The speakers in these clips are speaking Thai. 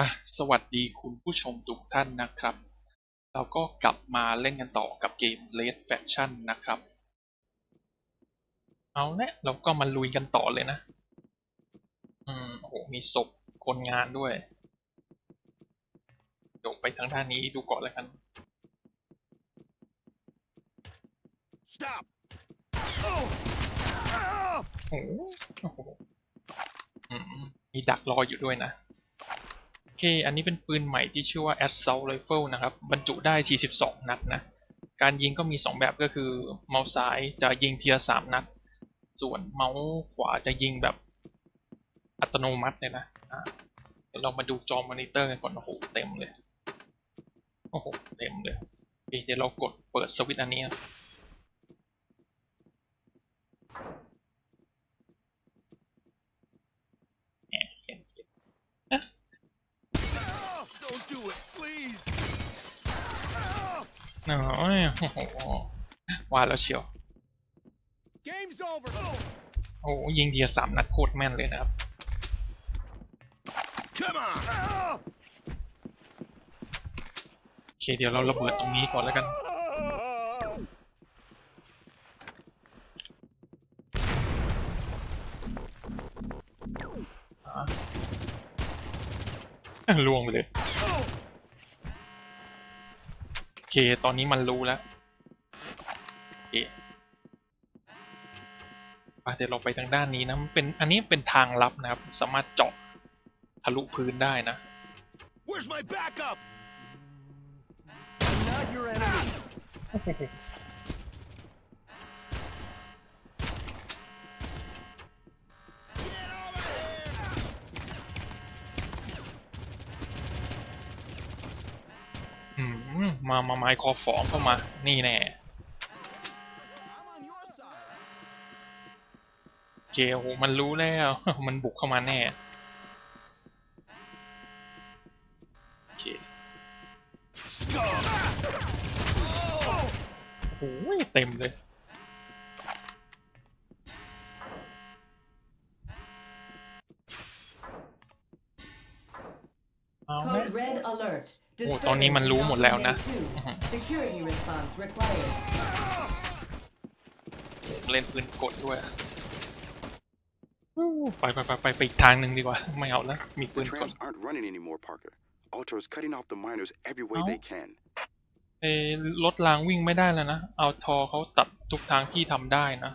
อะสวัสดีคุณผู้ชมทุกท่านนะครับ เราก็กลับมาเล่นกันต่อกับเกม Red Faction นะครับ เอาละเราก็มาลุยกันต่อเลยนะ อืมโอ้โหมีศพคนงานด้วยเดี๋ยวไปทางด้านนี้ดูก่อนแล้วกัน Stop! โอ้โหมีดักรออยู่ด้วยนะ เค อันนี้เป็นปืนใหม่ที่ชื่อว่า assault rifle นะครับ บรรจุได้ 42 นัดนะ การยิงก็มี 2 แบบก็คือ เมาส์ซ้ายจะยิงทีละ 3 นัด ส่วนเมาส์ขวาจะยิงแบบอัตโนมัติเลยนะเดี๋ยวเรามาดูจอมอนิเตอร์กันก่อนโอ้โหเต็มเลย โอ้โห เต็มเลยเดี๋ยวเรากดเปิดสวิตช์อันนี้ โอ้โหว่าแล้วเชียว โอ้ยิงเดียสามนัดโคตรแม่นเลยนะครับโอเคเดี๋ยวเราระเบิดตรงนี้ก่อนแล้วกันลวงไปเลย เคตอนนี้มันรู้แล้วเคเดี๋ยวเราไปทางด้านนี้นะมันเป็นอันนี้เป็นทางลับนะครับ สามารถเจาะทะลุพื้นได้นะ Where's my backup? Not your enemy. มามาไม้คอฟองเข้ามา นี่แน่เกลมันรู้แล้ว มันบุกเข้ามาแน่โอเโอ้ยเต็มเลย โอ้ตอนนี้มันรู้หมดแล้วนะ เล่นปืนกดด้วยไปไปไปไปไปอีกทางหนึ่งดีกว่า ไม่เอาแล้วมีปืนกด aren't เอรถรางวิ่งไม่ได้แล้วนะเอาทอเขาตัดทุกทางที่ทำได้นะ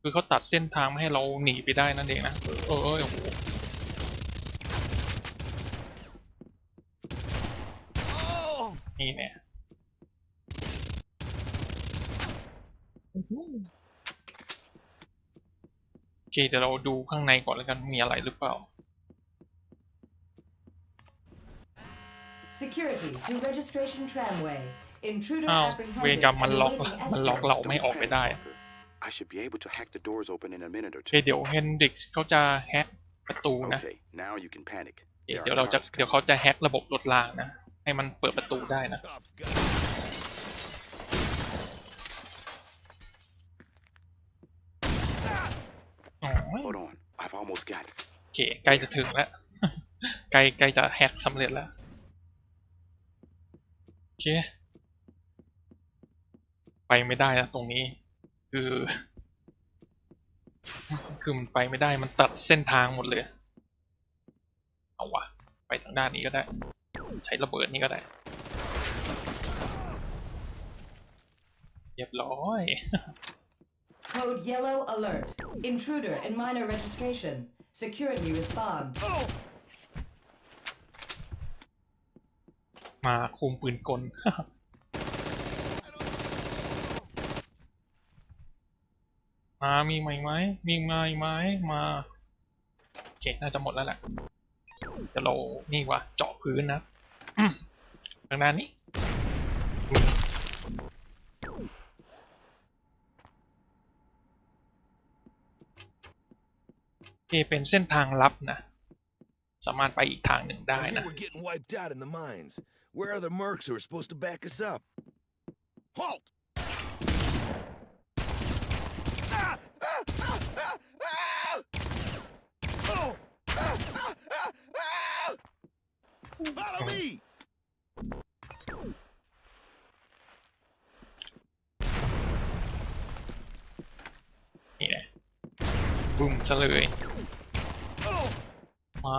คือเขาตัดเส้นทางให้เราหนีไปได้นั่นเองนะ เออเออโอ้โห นี่เนี่ยโอเคเดี๋ยวเราดูข้างในก่อนแล้วกันมีอะไรหรือเปล่า Security through registration tramway. Intruder อ้าว apprehended เวรกรรมมันล็อก awaiting มันล็อก escort. เราไม่ออกไปได้ I should be able to hack the doors open in a minute or โอเค two. เดี๋ยวเฮนดริกซ์เขาจะแฮกประตูนะ Okay, now you can panic. เดี๋ There ยว are เราจะ cars เดี๋ยว coming. เขาจะแฮกระบบรถรางนะ ให้มันเปิดประตูได้นะ Hold on I've almost got it โอเคใกล้จะถึงแล้วใกล้ใกล้จะแฮกสำเร็จแล้ว โอเค ไปไม่ได้นะตรงนี้ คือ คือมันไปไม่ได้มันตัดเส้นทางหมดเลย เอาวะไปทางด้านนี้ก็ได้ ใช้ระเบิดนี่ก็ได้ เรียบร้อย Code yellow alert. Intruder in minor registration. Security respond. มาคุมปืนกล มามีไหมไหม มีไหมไหมมาเขตน่าจะหมดแล้วแหละจะเรานี่วะเจาะพื้นนะ ข้างหน้านี้ที่เป็นเส้นทางลับนะ สามารถไปอีกทางหนึ่งได้นะ We're getting wiped out in the mines. Where are the mercs who are supposed to back us up? Halt! Follow me! บุ้มซะเลย Oh! มา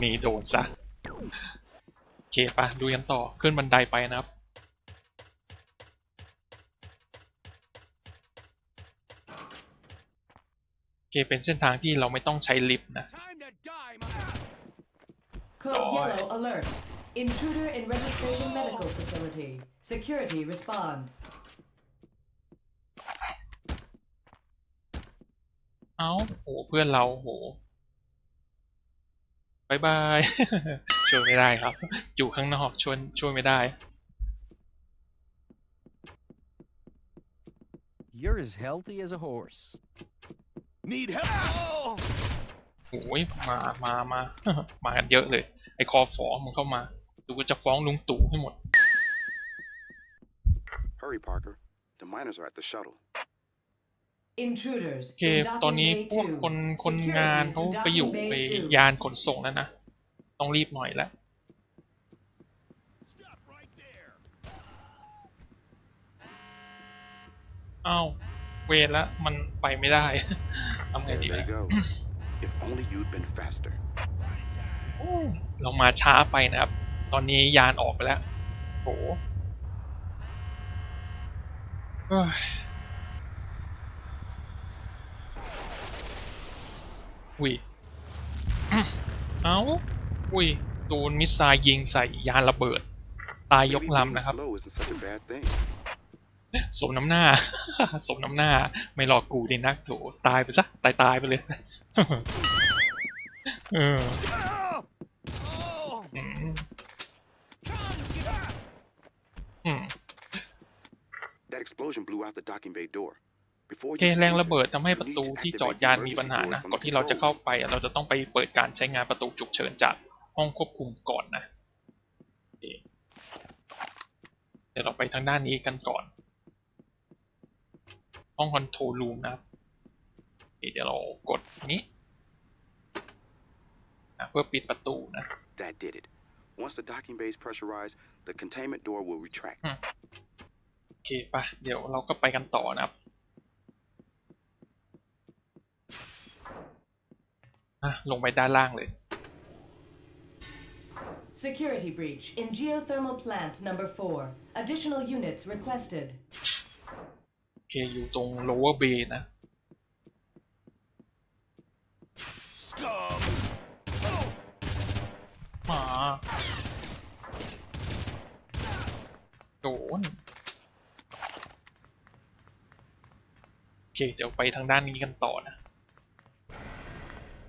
หนีโดนซะ โอเคปะดูกันต่อขึ้นบันไดไปนะครับ โอเคเป็นเส้นทางที่เราไม่ต้องใช้ลิฟต์นะ Time to die, my... Code Oh. yellow alert. Intruder in registration medical facility. Security respond. เอ้าโห เพื่อนเราโหบายบาย ช่วยไม่ได้ครับ อยู่ข้างนอกช่วยช่วยไม่ได้ You're as healthy as a horse. Need help? Oh! โอ้ยมา มา มา มากันเยอะเลย ไอ้คอฟอมึงเข้ามา ดูกูจะฟ้องลุงตู่ให้หมด Hurry, Parker. The miners are at the shuttle. Intruders โอเค in ตอน docking นี้ bay พวก two. คนคนงาน Security เขา to ไปอยู่ docking ไป bay two. ยานขนส่งแล้วนะ ต้องรีบหน่อยแล้ว Stop right there! อ้าวเวรแล้วมันไปไม่ได้ ทำไง There ดี they วะ go. if only you'd been faster. เรามาช้าไปนะครับ ตอนนี้ยานออกไปแล้วโหเอ้ยอุ้ยเอ้าอุ้ยโดนมิสไซล์ยิงใส่ยานระเบิด ตายยก Maybe ลำ being นะครับ slow isn't such a bad thing. สมน้ำหน้า สมน้ำหน้า ไม่หลอกกูดีนักโถตายไปซะ ตายตายๆไปเลย เออ Oh! อืมอืม That explosion blew out the docking bay door. Before โอ you เค can แรง enter, ระเบิดทำให้ you ประ need ตู to ที่ activate จอด the ยานมี emergency ปัญหา doors นะ from ก่อน the ที่เราจะ control เข้า room. ไปอะเราจะต้องไปเปิดการใช้งานประตูฉุกเฉินจากห้องควบคุมก่อนนะโอเคเดี๋ยวเราไปทางด้านนี้กันก่อน ห้องคอนโทรลรูมนะครับโอเคเดี๋ยวเรากดนี้อะเพื่อปิดประตูนะ That did it. Once the docking bay is pressurized, the containment door will retract. โอเคปะเดี๋ยวเราก็ไปกันต่อนะครับอะลงไปด้านล่างเลย Security breach in geothermal plant number four. Additional units requested. โอเคอยู่ตรง lower bay นะ Scum! Oh! มาโดน โอ เคเดี๋ยวไปทางด้านนี้กันต่อนะ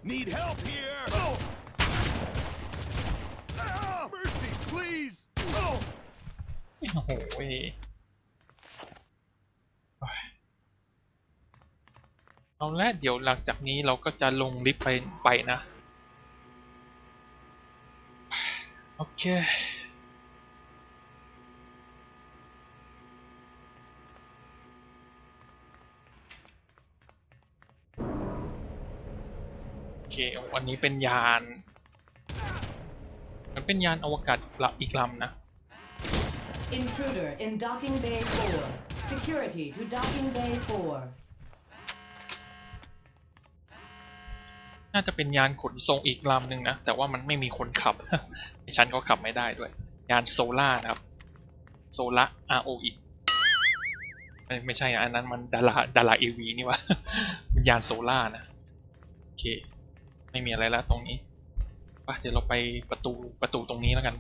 Need help here! Oh! Ah! Mercy, please! Oh! โอ้โหเว้ยโอ้ยเอาละเดี๋ยวหลังจากนี้เราก็จะลงลิฟต์ไปไปนะ โอเค โอเควันนี้เป็นยาน มันเป็นยานอวกาศลำอีกลำนะ Intruder in docking bay four. Security to docking bay four. น่าจะเป็นยานขนส่งอีกลำหนึ่งนะ แต่ว่ามันไม่มีคนขับไอฉันก็ขับไม่ได้ด้วย ยานโซล่านะครับ โซล่า ROE เอ้ยไม่ใช่อะอันนั้นมันดาราดาราเอวีนี่วะมันยานโซล่านะ โอเค ไม่มีอะไรแล้วตรงนี้ไปเดี๋ยวเราไปประตูประตูตรงนี้แล้วกัน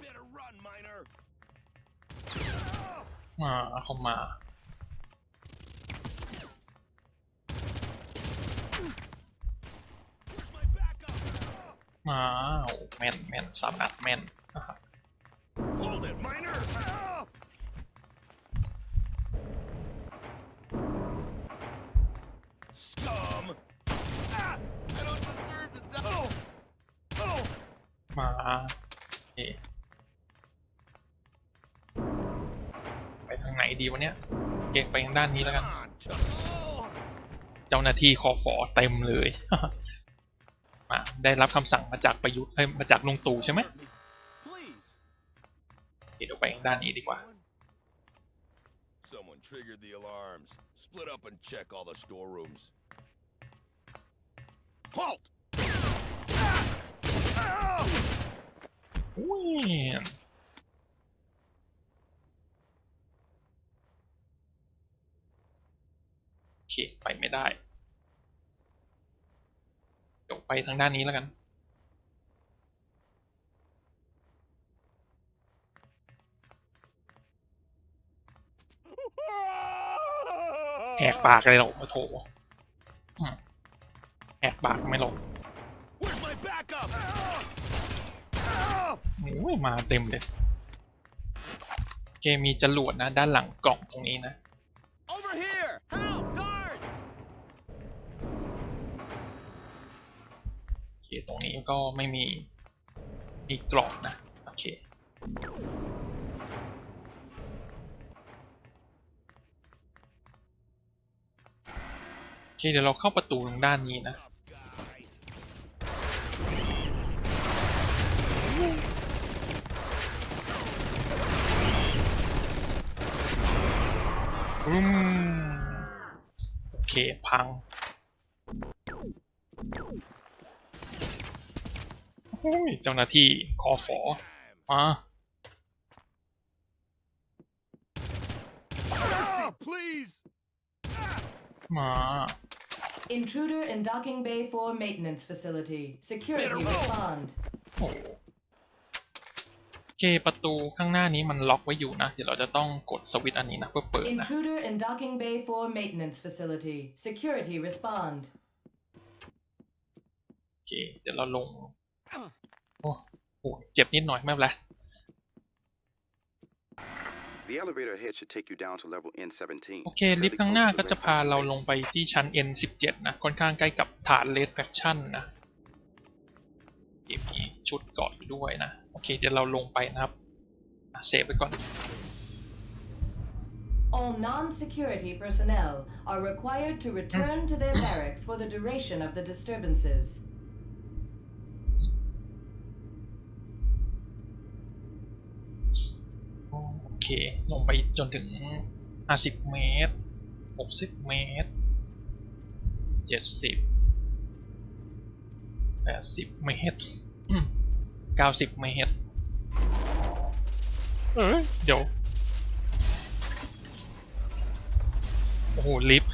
Better run, miner! มาเข้ามา Where's my backup? มาโอ้แม่นแม่นสามนัดแม่นนะครับ Hold it, miner! Ah! Scum! Ah! I don't deserve to die! Oh! Oh! มาโอเคไปทางไหนดีวะเนี่ยเก็บไปทางด้านนี้แล้วกัน Come on, Chuck. เจ้าหน้าที่คอฟอเต็มเลย มาได้รับคำสั่งมาจากประยุทธ์เอ้ยมาจากลุงตู่ใช่ไหม Please. เดี๋ยวไปทางด้านนี้ดีกว่า Someone triggered the alarms. Split up and check all the storerooms. Halt! Ah! Ah! อุ้ยโอเค ไปไม่ได้ เดี๋ยวไปทางด้านนี้แล้วกัน แหกปากเลยหรอกโอ้โถอืมแหกปากไม่หรอก Where's my backup? Ah! โอ้ยมาเต็มเลยโอเคมีจรวดนะ ด้านหลังกล่องตรงนี้นะ Over here! Help! Guards! โอเคตรงนี้ก็ไม่มีมีกล่องนะ โอเค เคเดี๋ยวเราเข้าประตูทางด้านนี้นะ Tough guy. อืมโอเค พังโอ้ยเจ้าหน้าที่คอฟอมา Mercy, please! มา Intruder in docking bay 4 maintenance facility. Security Better roll. respond. โอ้โหโอเคประตูข้างหน้านี้มันล็อกไว้อยู่นะ เดี๋ยวเราจะต้องกดสวิตช์อันนี้นะเพื่อเปิดนะ Intruder in docking bay 4 maintenance facility. Security respond. โอเค เดี๋ยวเราลง โอ้โหเจ็บนิดหน่อยไม่เป็นไร The elevator ahead should take you down to level N17. โอเค ลิฟต์ข้างหน้าก็จะพาเราลงไปที่ชั้น N17 นะ ค่อนข้างใกล้กับฐานเลดแฟคชั่นนะมีชุดเกาะอยู่ด้วยนะ โอเค เดี๋ยวเราลงไปนะครับอะเซฟไปก่อน All non-security personnel are required to return to their barracks for the duration of the disturbances. ลงไปจนถึง 50 เมตร 60 เมตร 70 80 เมตร 90 เมตร เอ้ยเดี๋ยว โอ้โห ลิฟต์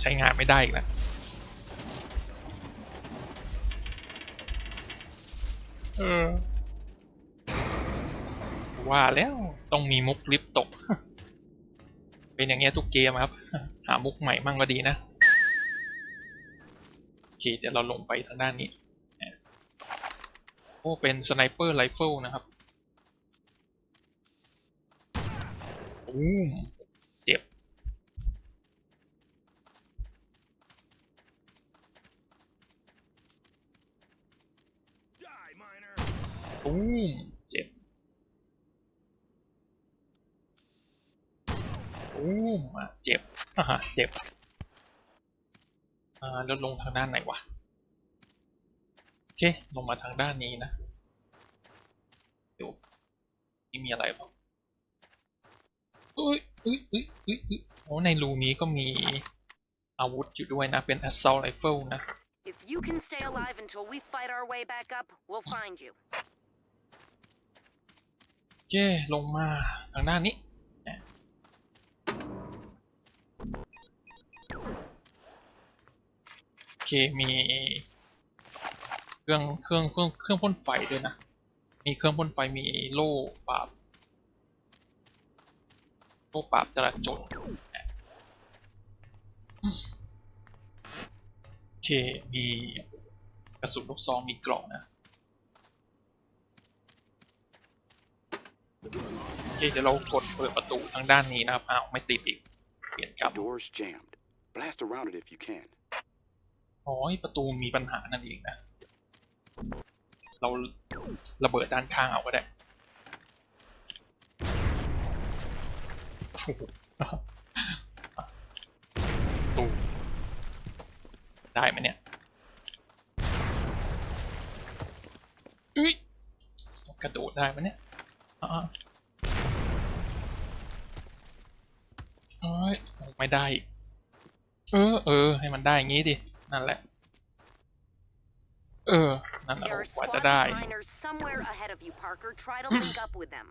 ใช้งานไม่ได้อีกแล้วเออ ว่าแล้วต้องมีมุกลิฟต์ตก เป็นอย่างเงี้ยทุกเกมครับ หามุกใหม่มั่งก็ดีนะโอเคเดี๋ยวเราลงไปทางด้านนี้โอ้เป็นสไนเปอร์ไรเฟิลนะครับอู้มเจ็บ Die, miner! อู้ม เจ็บอู้มอะเจ็บอ่าเจ็บอ่าแล้วลงทางด้านไหนวะ โอเค ลงมาทางด้านนี้นะดูนี่มีอะไรบ้างอุ้ยอุ้ยอุ้ยอุ้ยอุ้ยโอ้ในรูนี้ก็มีอาวุธอยู่ด้วยนะ เป็น assault rifle นะ If you can stay alive until we fight our way back up, we'll find you. โอเค ลงมาทางด้านนี้ มีเครื่องเครื่องเครื่องเครื่องพ่นไฟด้วยนะ มีเครื่องพ่นไฟมีโล่ปราบโล่ปราบจราจรเนี่ยโอเคมีกระสุนลูกซองมีกล่องนะโอเคเดี๋ยวเรากดเปิดประตูทางด้านนี้นะครับอ้าวไม่ติดอีกเปลี่ยนกลับ door's jammed. Blast around it if you can. อ๋อประตูมีปัญหานั่นเองนะ เราระเบิดด้านข้างเอาก็ได้โอ้โหตูได้ไหมเนี่ยอุ้ยกระโดดได้ไหมเนี่ยอ่าเอ้ยไม่ได้ เออเออให้มันได้อย่างงี้ดิ นั่นแหละ เออ นั่นแหละ There are กว่า squads จะ of ได้ miners somewhere ahead of you, Parker. Try to link up with them.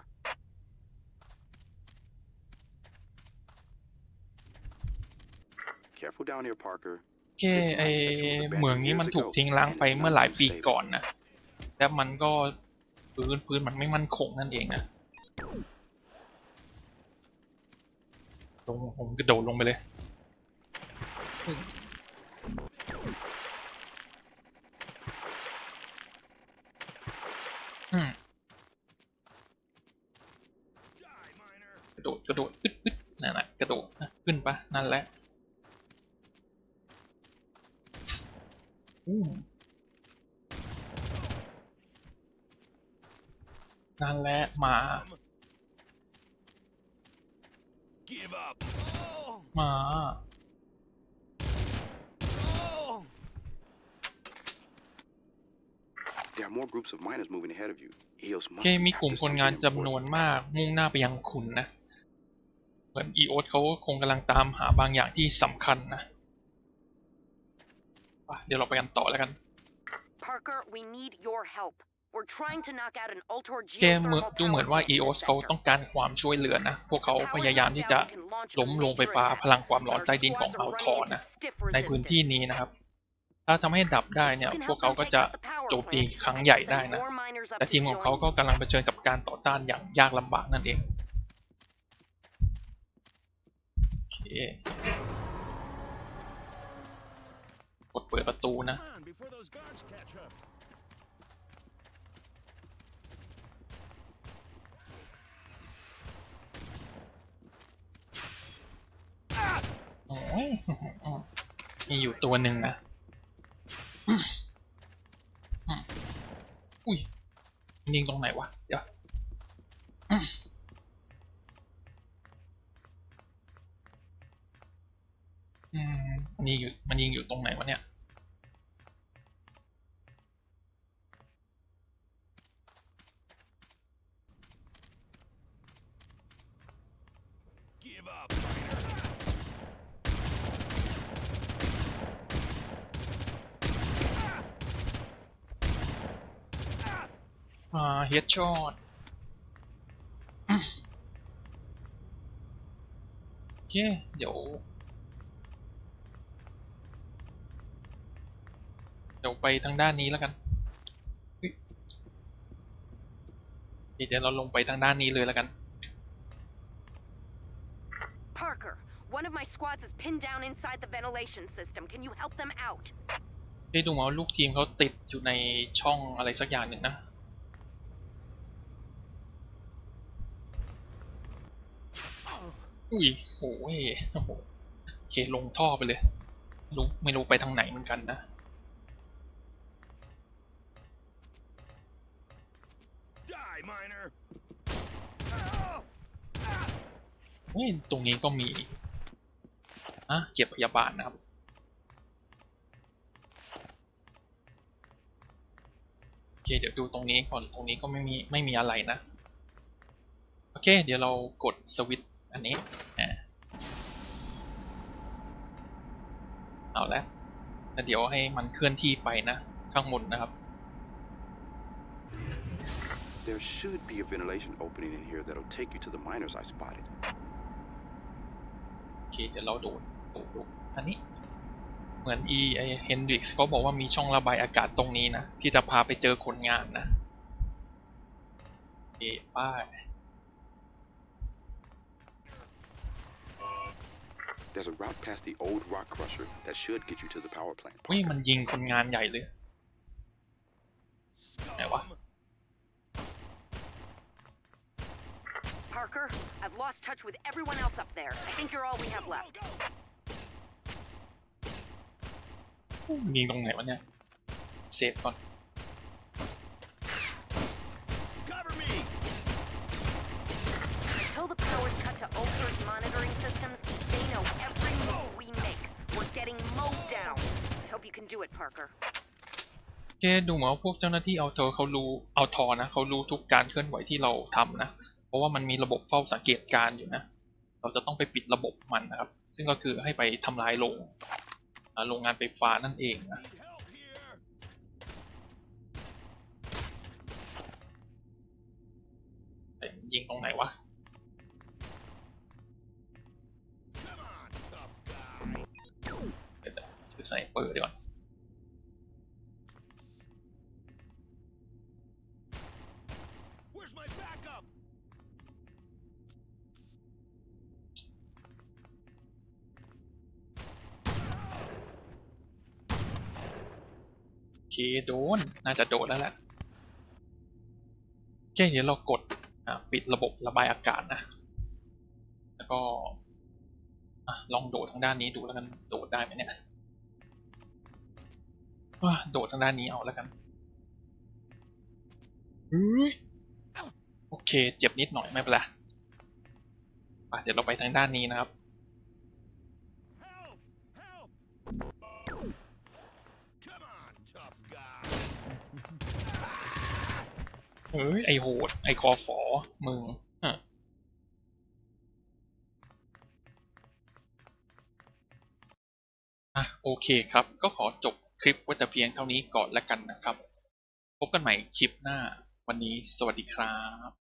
Careful down here, Parker. โอเคไอเหมืองนี้มันถูกทิ้งล้างไปเมื่อหลายปีก่อนนะแล้วมันก็พื้นพื้นมันไม่มั่นคงนั่นเองนะลงผมกระโดดลงไปเลย อืม กระโดดกระโดดอึดอึดนั่นแหละก ระโดดนะขึ้นปะนั่นแหละอืมนั่นแหละมา Give up. Oh, มา oh. There are more groups of miners moving ahead of you. EOS โอ must เค be มีกลุ่ม after คนงาน something จำนวน important. มากมุ่งหน้าไปยังขุนนะ เหมือนอีโอสเขาคงกำลังตามหาบางอย่างที่สำคัญนะไปเดี๋ยวเราไปกันต่อแล้วกัน Parker, we need your help. We're trying to knock out an Ultor เกมเหมือน geothermal ดูเหมือน power ว่า plant in EOS the เขา sector. ต้องการความช่วยเหลือนะ พวกเขา The พ power's ยายาม knocked ที่ out, จะ we can launch a ล้มลงไฟ major ฟ้า attack, พลังความร้อน but ใต้ our ดินของ squads อั are ลท running อ into นะ stiff ในพื้นที่ resistance. นี้นะครับ ถ้าทำให้ดับได้เนี่ย You can พวก help เขา them ก็ take จะ out the power โจมตี plant. ครั้ง I ใหญ่ can ได้ send นะ more miners up แต่ to ทีมของเขา join ก็ you. กำลังเผชิญกับการต่อต้านอย่างยากลำบากนั่นเอง โอเค กดเปิดประตูนะโอ้ยมีอยู่ตัวหนึ่งนะ อุ้ยนยิงตรงไหนวะ เดี๋ยว อืมมันยิงอยู่มันยิงอยู่ตรงไหนวะเนี่ย Give up, อ่าเฮดช็อตโอเคเดี๋ยว เดี๋ยว ไปทางด้านนี้แล้วกันเฮ้ยโอเคเดี๋ยวเราลงไปทางด้านนี้เลยแล้วกัน Parker, one of my squads is pinned down inside the ventilation system. Can you help them out? ได้ดูมาว่าลูกทีมเขาติดอยู่ในช่องอะไรสักอย่างหนึ่งนะอุ้ยโอ้ยโอ้โหโอเคลงท่อไปเลยไม่รู้ไม่รู้ไปทางไหนเหมือนกันนะ เฮ้ยตรงนี้ก็มีอะเก็บพยาบาลนะครับ โอเค เดี๋ยวดูตรงนี้ก่อน ตรงนี้ก็ไม่มีไม่มีอะไรนะ โอเค เดี๋ยวเรากดสวิตอันนี้อะเอาละแล้วเดี๋ยวให้มันเคลื่อนที่ไปนะข้างบนนะครับ There should be a ventilation opening in here that'll take you to the miners I spotted. โอเคเดี๋ยวเราโดดโดดโดดอันนี้ เหมือน E ไอเฮนดริกส์เขาบอกว่ามีช่องระบายอากาศตรงนี้นะ ที่จะพาไปเจอคนงานนะโอเคป้าย There's a route past the old rock crusher that should get you to the power plant. เฮ้ยมันยิงคนงานใหญ่เลย Scum. Hey, what? Parker, I've lost touch with everyone else up there. I think you're all we have left. ยิงตรงไหนวะเนี่ย เซฟก่อน Cover me! Until the power's cut to Ulcer's monitoring systems, they know every move we make. We're getting mowed down. I hope you can do it, Parker. แค่ดูเหมือนว่าพวกเจ้าหน้าที่เอาเธอเขารู้เอาทอนะเขารู้ทุกการเคลื่อนไหวที่เราทํานะ ราะว่ามันมีระบบเฝ้าสังเกตการอยู่นะ เราจะต้องไปปิดระบบมันนะครับ ซึ่งก็คือให้ไปทำลายโรงโรงงานไฟฟ้านั่นเองนะยิงตรงไหนวะเดี๋ยวๆคือสไนเปอร์ดีกว่า โดน น่าจะโดนแล้วแหละโอเคเดี๋ยวเรากดปิดระบบระบายอากาศนะ แล้วก็ลองโดดทางด้านนี้ดูแล้วกันโดดได้ไหมเนี่ยว้าโดดทางด้านนี้เอาแล้วกันโอเค เจ็บนิดหน่อยไม่เป็นไรเดี๋ยวเราไปทางด้านนี้นะครับ Help! Help! Come on, tough guy. เฮ้ยไอโหด ไอคอฟอมึงอะอะโอเคครับ ก็ขอจบคลิปไว้แต่เพียงเท่านี้ก่อนแล้วกันนะครับ พบกันใหม่คลิปหน้า วันนี้สวัสดีครับ